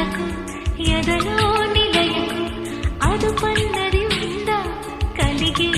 మనకు ఎదలో నిలయకు అదుపన్నది ఉందా కలిగే